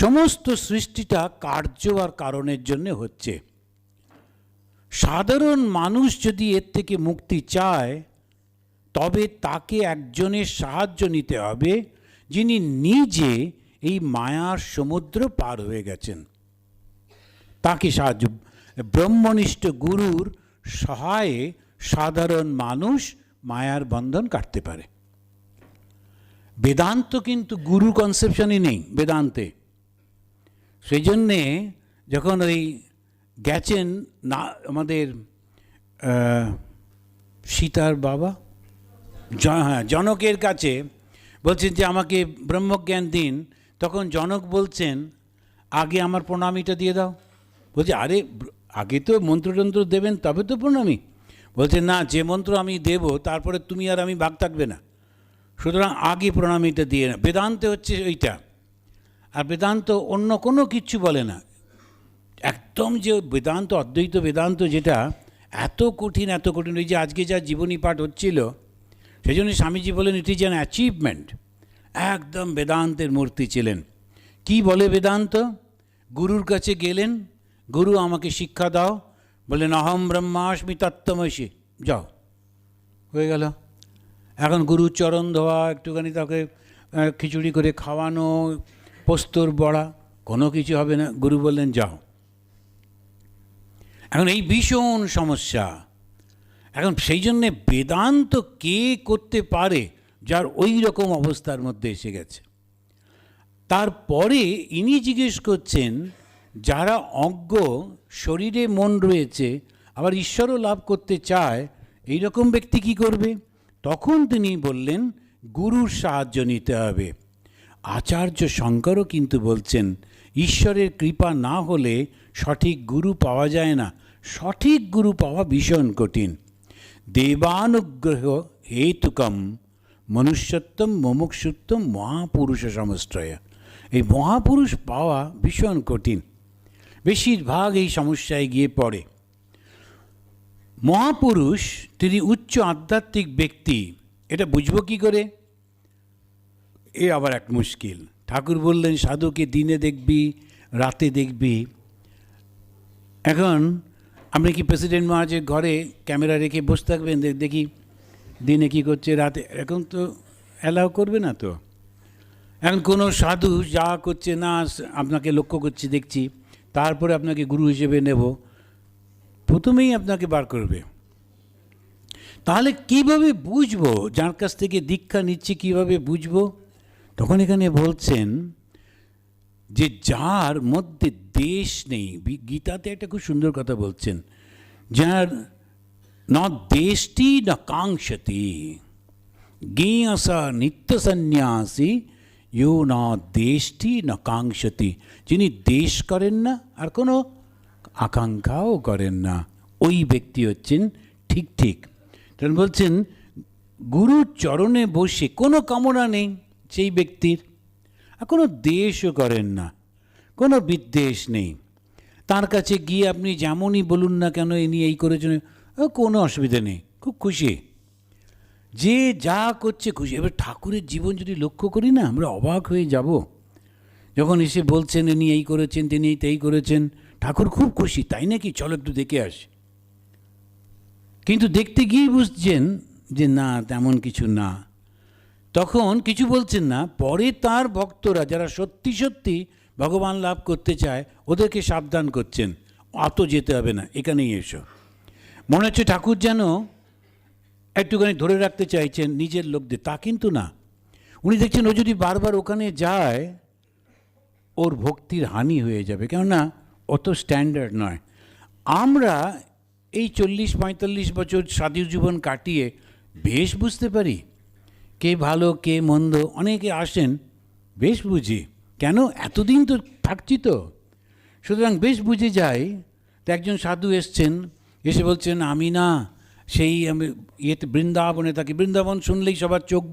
সমস্ত সৃষ্টিটা কার্য আর কারণের জন্য হচ্ছে। সাধারণ মানুষ যদি এর থেকে মুক্তি চায়, তবে তাকে একজনের সাহায্য নিতে হবে, যিনি নিজে এই মায়ার সমুদ্র পার হয়ে গেছেন। তাকে সাহায্য, ব্রহ্মনিষ্ঠ গুরুর সহায়ে সাধারণ মানুষ মায়ার বন্ধন কাটতে পারে। বেদান্ত কিন্তু গুরু কনসেপশনই নেই, বেদান্তে। সেই জন্যে যখন ওই গেছেন না, আমাদের সীতার বাবা হ্যাঁ জনকের কাছে বলছেন যে আমাকে ব্রহ্মজ্ঞান দিন। তখন জনক বলছেন, আগে আমার প্রণামীটা দিয়ে দাও। বলছে, আরে, আগে তো মন্ত্রতন্ত্র দেবেন, তবে তো প্রণামী। বলছে, না, যে মন্ত্র আমি দেব, তারপরে তুমি আর আমি ভাগ থাকবে না। সুতরাং আগে প্রণামীটা দিয়ে না বেদান্তে হচ্ছে ওইটা আর বেদান্ত অন্য কোনো কিচ্ছু বলে না। একদম যে বেদান্ত, অদ্বৈত বেদান্ত যেটা এত কঠিন এত কঠিন। ওই যে আজকে যা জীবনী পাঠ হচ্ছিল সেই জন্য স্বামীজি বলেন ইট ইজ অ্যান অ্যাচিভমেন্ট একদম বেদান্তের মূর্তি ছিলেন। কি বলে বেদান্ত? গুরুর কাছে গেলেন, গুরু, আমাকে শিক্ষা দাও। বললেন, অহম ব্রহ্মাস্মি তত্ত্বমসি। যাও, হয়ে গেল। এখন গুরুর চরণ ধোয়া, একটুখানি তাকে খিচুড়ি করে খাওয়ানো পোস্তর বড়া, কোনো কিছু হবে না। গুরু বললেন, যাও। এখন এই ভীষণ সমস্যা। এখন সেই জন্যে বেদান্ত কে করতে পারে যার ওই রকম অবস্থার মধ্যে এসে গেছে? তারপরে ইনি জিজ্ঞেস করছেন, যারা অজ্ঞ, শরীরে মন রয়েছে, আবার ঈশ্বরও লাভ করতে চায়, এই রকম ব্যক্তি কি করবে? তখন তিনি বললেন, গুরুর সাহায্য নিতে হবে। আচার্য শঙ্করও কিন্তু বলছেন, ঈশ্বরের কৃপা না হলে সঠিক গুরু পাওয়া যায় না। সঠিক গুরু পাওয়া ভীষণ কঠিন। দেবানুগ্রহ হেতুকম মনুষ্যত্বম মুমুক্ষুত্বম মহাপুরুষ সমশ্রয় এই মহাপুরুষ পাওয়া ভীষণ কঠিন। বেশিরভাগ এই সমস্যায় গিয়ে পড়ে। মহাপুরুষ, তিনি উচ্চ আধ্যাত্মিক ব্যক্তি। এটা বুঝব কি করে? এ আবার এক মুশকিল। ঠাকুর বললেন, সাধুকে দিনে দেখবি, রাতে দেখবি। এখন আপনি কি প্রেসিডেন্ট মহারাজের ঘরে ক্যামেরা রেখে বসে থাকবেন? দেখি দিনে কি করছে, রাতে? এখন তো অ্যালাউ করবে না তো। এখন কোনো সাধু যা করছে না, আপনাকে লক্ষ্য করছি, দেখছি। তারপরে আপনাকে গুরু হিসেবে নেব। প্রথমেই আপনাকে বার করবে। তাহলে কীভাবে বুঝব? যার কাছ থেকে দীক্ষা নিচ্ছি, কীভাবে বুঝব? তখন এখানে বলছেন যে যার মধ্যে দেশ নেই গীতাতে একটা খুব সুন্দর কথা বলছেন, যার ন দেশটি ন কাঙ্ক্ষতি জ্ঞেয়স নিত্য সন্ন্যাসী ইউ ন দেশটি ন কাঙ্ক্ষতি। যিনি দেশ করেন না, আর কোনো আকাঙ্ক্ষাও করেন না, ওই ব্যক্তি হচ্ছেন ঠিক ঠিক। তখন বলছেন, গুরুর চরণে বসে কোনো কামনা নেই। সেই ব্যক্তির আর কোনো দেশও করেন না, কোনো বিদ্বেষ নেই। তার কাছে গিয়ে আপনি যেমনই বলুন না কেন এ নিয়ে এই করেছেন কোনো অসুবিধা নেই, খুব খুশি। যে যা করছে খুশি। এবার ঠাকুরের জীবন যদি লক্ষ্য করি না, আমরা অবাক হয়ে যাব। যখন এসে বলছেন ইনি এই করেছেন, তিনি এই করেছেন। ঠাকুর খুব খুশি, তাই নাকি? চলো একটু দেখে আসি। কিন্তু দেখতে গিয়েই বুঝছেন যে না, তেমন কিছু না। তখন কিছু বলছেন না, পরে তার ভক্তরা যারা সত্যি সত্যি ভগবান লাভ করতে চায়, ওদেরকে সাবধান করছেন। অত যেতে হবে না, এখানেই এসো। মনে হচ্ছে ঠাকুর যেন একটুখানি ধরে রাখতে চাইছেন নিজের লোকদের, তা কিন্তু না। উনি দেখছেন ও যদি বারবার ওখানে যায়, ওর ভক্তির হানি হয়ে যাবে। কেননা অত স্ট্যান্ডার্ড নয়। আমরা এই চল্লিশ পঁয়তাল্লিশ বছর সাধু জীবন কাটিয়ে বেশ বুঝতে পারি কে ভালো, কে মন্দ, অনেকে আসেন, বেশ বুঝি। কেন? এতদিন তো থাকছি তো। সুতরাং বেশ বুঝে যাই। তো একজন সাধু এসছেন, এসে বলছেন, আমি না, সেই আমি ইয়েতে বৃন্দাবনে থাকি। বৃন্দাবন শুনলেই সবার চোখ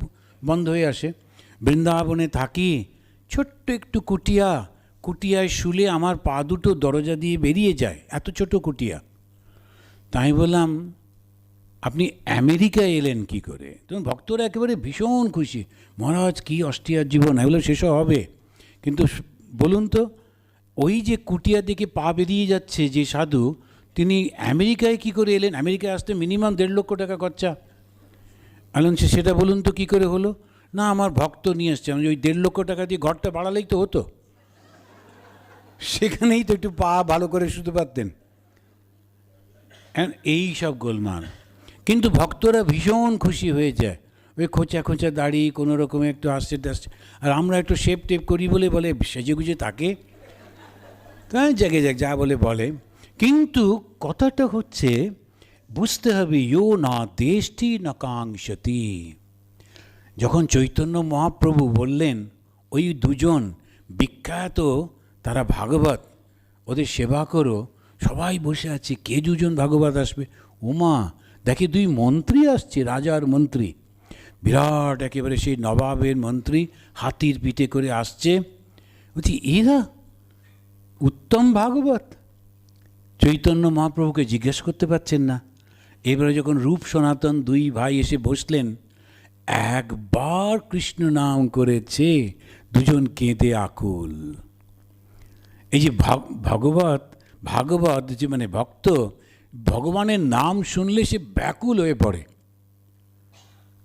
বন্ধ হয়ে আসে। বৃন্দাবনে থাকি, ছোট্ট একটু কুটিয়া, কুটিয়ায় শুলে আমার পা দুটো দরজা দিয়ে বেরিয়ে যায়, এত ছোট কুটিয়া। তাই বললাম আপনি আমেরিকায় এলেন কি করে? তখন ভক্তরা একেবারে ভীষণ খুশি। মহারাজ, কি অস্ট্রিয়ার জীবন? এগুলো সেসব হবে। কিন্তু বলুন তো, ওই যে কুটিয়া দিকে পা বেরিয়ে যাচ্ছে যে সাধু, তিনি আমেরিকায় কি করে এলেন? আমেরিকায় আসতে মিনিমাম দেড় লক্ষ টাকা খরচা। আলেন, সে সেটা বলুন তো কী করে হলো? না, আমার ভক্ত নিয়ে এসছে। আমি ওই দেড় লক্ষ টাকা দিয়ে ঘরটা বাড়ালেই তো হতো। সেখানেই তো একটু পা ভালো করে শুতে পারতেন। এই সব গোলমাল। কিন্তু ভক্তরা ভীষণ খুশি হয়ে যায়। ওই খোঁচা খোঁচা দাড়ি, কোনো রকমে একটু আসছে টাসছে আর আমরা একটু শেপ টেপ করি বলে বলে সেজে গুজে তাকে। তাই জাগে যাক, যা বলে বলে। কিন্তু কথাটা হচ্ছে, বুঝতে হবে ইয়ো না দেশটি না কাঙ্ক্ষতি। যখন চৈতন্য মহাপ্রভু বললেন, ওই দুজন বিখ্যাত, তারা ভাগবত, ওদের সেবা করো, সবাই বসে আছে, কে দুজন ভাগবত আসবে? উমা দেখে দুই মন্ত্রী আসছে রাজার মন্ত্রী। বিরাট একেবারে সেই নবাবের মন্ত্রী হাতির পিঠে করে আসছে। বলছি, এরা? উত্তম ভাগবত? চৈতন্য মহাপ্রভুকে জিজ্ঞেস করতে পারছেন না। এবারে যখন রূপ সনাতন দুই ভাই এসে বসলেন, একবার কৃষ্ণ নাম করেছে, দুজন কেঁদে আকুল। এই যে ভাগ- ভগবত, ভাগবত যে মানে ভক্ত ভগবানের নাম শুনলে সে ব্যাকুল হয়ে পড়ে।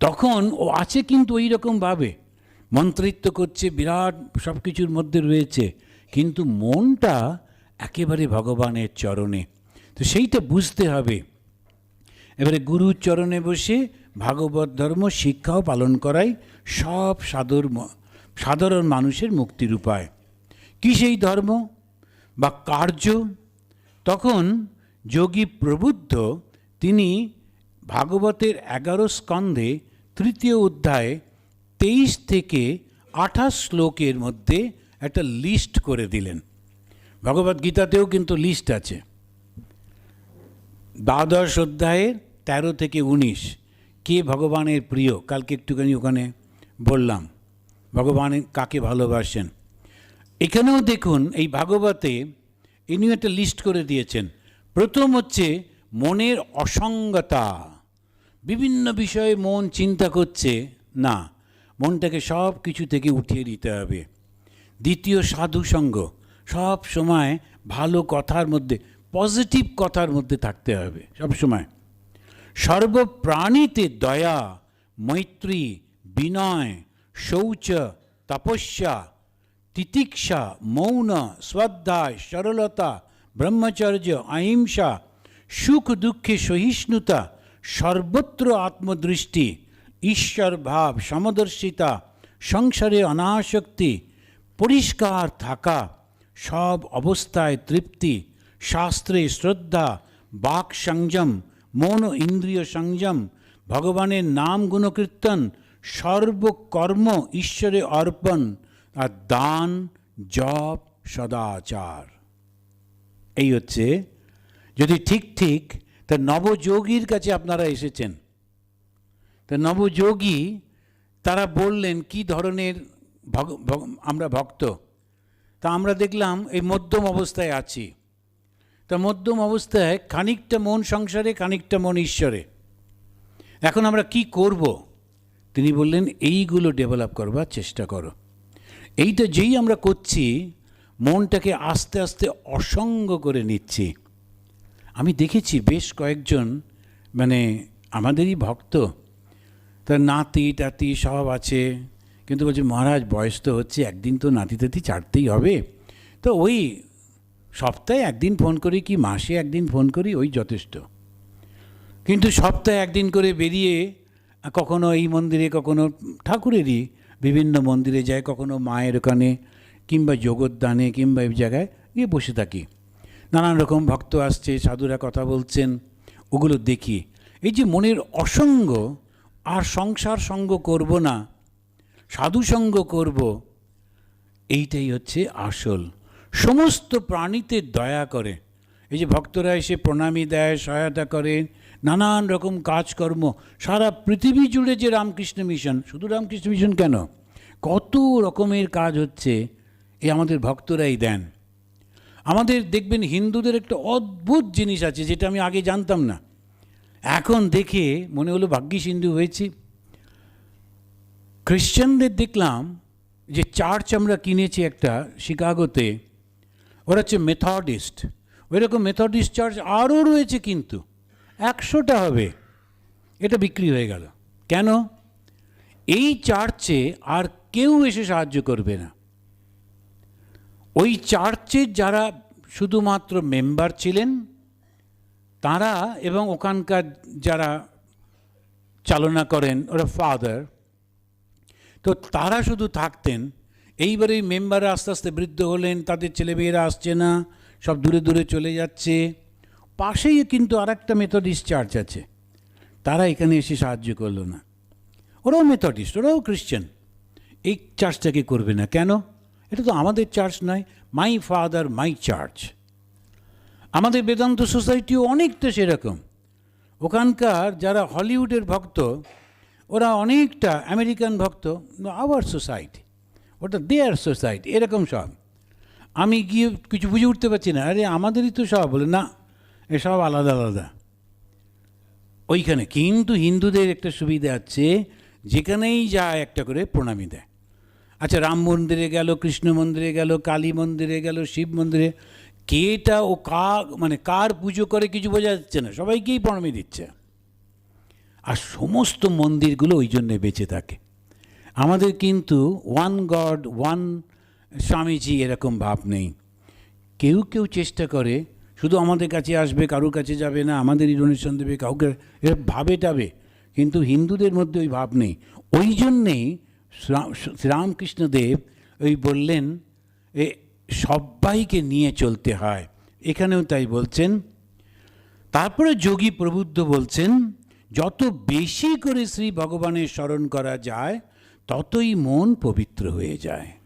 তখন ও আছে কিন্তু ওই রকমভাবে মন্ত্রিত্ব করছে, বিরাট সব কিছুর মধ্যে রয়েছে। কিন্তু মনটা একেবারে ভগবানের চরণে। তো সেইটা বুঝতে হবে। এবারে গুরুর চরণে বসে ভাগবত ধর্ম, শিক্ষাও পালন করাই সব সাদর সাধারণ মানুষের মুক্তির উপায়। কী সেই ধর্ম বা কার্য? তখন যোগী প্রবুদ্ধ, তিনি ভাগবতের এগারো স্কন্ধে তৃতীয় অধ্যায়ে তেইশ থেকে আঠাশ শ্লোকের মধ্যে একটা লিস্ট করে দিলেন। ভগবত গীতাতেও কিন্তু লিস্ট আছে। দ্বাদশ অধ্যায়ের তেরো থেকে উনিশ, কে ভগবানের প্রিয়? কালকে একটুখানি ওখানে বললাম, ভগবান কাকে ভালোবাসেন? এখানেও দেখুন, এই ভাগবতে ইনি একটা লিস্ট করে দিয়েছেন। প্রথম হচ্ছে মনের অসঙ্গতা। বিভিন্ন বিষয়ে মন চিন্তা করছে, না, মনটাকে সব কিছু থেকে উঠিয়ে দিতে হবে। দ্বিতীয় সাধু সঙ্গ, সব সময় ভালো কথার মধ্যে পজিটিভ কথার মধ্যে থাকতে হবে, সব সময়। সর্বপ্রাণীতে দয়া, মৈত্রী, বিনয়, শৌচ, তপস্যা, তিতিক্ষা, মৌন, শ্রদ্ধা, সরলতা ব্রহ্মচর্য অহিংসা সুখ দুঃখে সহিষ্ণুতা, সর্বত্র আত্মদৃষ্টি, ঈশ্বর ভাব, সমদর্শিতা, সংসারে অনাসক্তি, পরিষ্কার থাকা, সব অবস্থায় তৃপ্তি, শাস্ত্রে শ্রদ্ধা, বাক সংযম, মন ইন্দ্রিয় সংযম, ভগবানের নাম গুণকীর্তন, সর্বকর্ম ঈশ্বরে অর্পণ, আর দান, জপ সদাচার। এই হচ্ছে, যদি ঠিক ঠিক, তা নবযোগীর কাছে আপনারা এসেছেন। তা নবযোগী, তারা বললেন, কি ধরনের ভগ- আমরা ভক্ত? তা আমরা দেখলাম, এই মধ্যম অবস্থায় আছি। তা মধ্যম অবস্থায় খানিকটা মন সংসারে, খানিকটা মন ঈশ্বরে। এখন আমরা কি করব? তিনি বললেন, এইগুলো ডেভেলপ করবার চেষ্টা করো। এইটা যেই আমরা করছি মনটাকে আস্তে আস্তে অসঙ্গ করে নিচ্ছি। আমি দেখেছি বেশ কয়েকজন মানে আমাদেরই ভক্ত, তার নাতি, টাতি সব আছে, কিন্তু বলছে, মহারাজ, বয়স তো হচ্ছে, একদিন তো নাতি, টাতি ছাড়তেই হবে। তো ওই সপ্তাহে একদিন ফোন করি কি, মাসে একদিন ফোন করি, ওই যথেষ্ট। কিন্তু সপ্তাহে একদিন করে বেরিয়ে, কখনো এই মন্দিরে, কখনো ঠাকুরেরই বিভিন্ন মন্দিরে যায় কখনো মায়ের ওখানে কিংবা জগদ্দানে কিংবা এই জায়গায় গিয়ে বসে থাকি। নানান রকম ভক্ত আসছে, সাধুরা কথা বলছেন, ওগুলো দেখি। এই যে মনের অসঙ্গ, আর সংসার সঙ্গ করব না, সাধু সঙ্গ করব, এইটাই হচ্ছে আসল। সমস্ত প্রাণীতে দয়া করে। এই যে ভক্তরা এসে প্রণামী দেয়, সহায়তা করে, নানান রকম কাজকর্ম, সারা পৃথিবী জুড়ে যে রামকৃষ্ণ মিশন, শুধু রামকৃষ্ণ মিশন কেন? কত রকমের কাজ হচ্ছে এ আমাদের ভক্তরাই দেন। আমাদের দেখবেন হিন্দুদের একটা অদ্ভুত জিনিস আছে যেটা আমি আগে জানতাম না। এখন দেখে মনে হলো ভাগ্যিস হিন্দু হয়েছি। খ্রিশ্চানদের দেখলাম যে চার্চ আমরা কিনেছি একটা শিকাগোতে। ওরা হচ্ছে মেথডিস্ট। ওইরকম মেথডিস্ট চার্চ আরও রয়েছে কিন্তু। একশোটা হবে। এটা বিক্রি হয়ে গেল। কেন? এই চার্চে আর কেউ এসে সাহায্য করবে না। ওই চার্চের যারা শুধুমাত্র মেম্বার ছিলেন, তারা এবং ওখানকার যারা চালনা করেন, ওরা ফাদার, তো তারা শুধু থাকতেন। এইবারে এই মেম্বাররা আস্তে আস্তে বৃদ্ধ হলেন, তাদের ছেলেমেয়েরা আসছে না, সব দূরে দূরে চলে যাচ্ছে। পাশেই কিন্তু আর একটা মেথডিস্ট চার্চ আছে। তারা এখানে এসে সাহায্য করল না। ওরাও মেথডিস্ট ওরাও খ্রিশ্চান এই চার্চটাকে করবে না। কেন? এটা তো আমাদের চার্চ নয় মাই ফাদার মাই চার্চ আমাদের বেদান্ত সোসাইটিও অনেকটা সেরকম। ওখানকার যারা হলিউডের ভক্ত, ওরা অনেকটা আমেরিকান ভক্ত আওয়ার সোসাইটি ওটা দেয়ার সোসাইটি এরকম সব। আমি গিয়ে কিছু বুঝে উঠতে পারছি না, আরে আমাদেরই তো সব, বলে না এসব আলাদা আলাদা। ওইখানে কিন্তু হিন্দুদের একটা সুবিধা আছে, যেখানেই যায় একটা করে প্রণামী দেয়। আচ্ছা রাম মন্দিরে গেল, কৃষ্ণ মন্দিরে গেল, কালী মন্দিরে গেল, শিব মন্দিরে, কেটা ও কা মানে কার পুজো করে কিছু বোঝা যাচ্ছে না, সবাইকেই প্রণামী দিচ্ছে। আর সমস্ত মন্দিরগুলো ওই জন্যে বেঁচে থাকে। আমাদের কিন্তু ওয়ান গড ওয়ান স্বামীজি এরকম ভাব নেই। কেউ কেউ চেষ্টা করে, শুধু আমাদের কাছে আসবে, কারোর কাছে যাবে না, আমাদেরই ডোনেশন দেবে, কাউকে ভাবে টাবে, কিন্তু হিন্দুদের মধ্যে ওই ভাব নেই। ওই জন্যেই শ্রীরামকৃষ্ণদেব ওই বললেন, এ সবাইকে নিয়ে চলতে হয়। এখানেও তাই বলছেন। তারপরে যোগী প্রবুদ্ধ বলছেন, যত বেশি করে শ্রী ভগবানের স্মরণ করা যায়, ততই মন পবিত্র হয়ে যায়।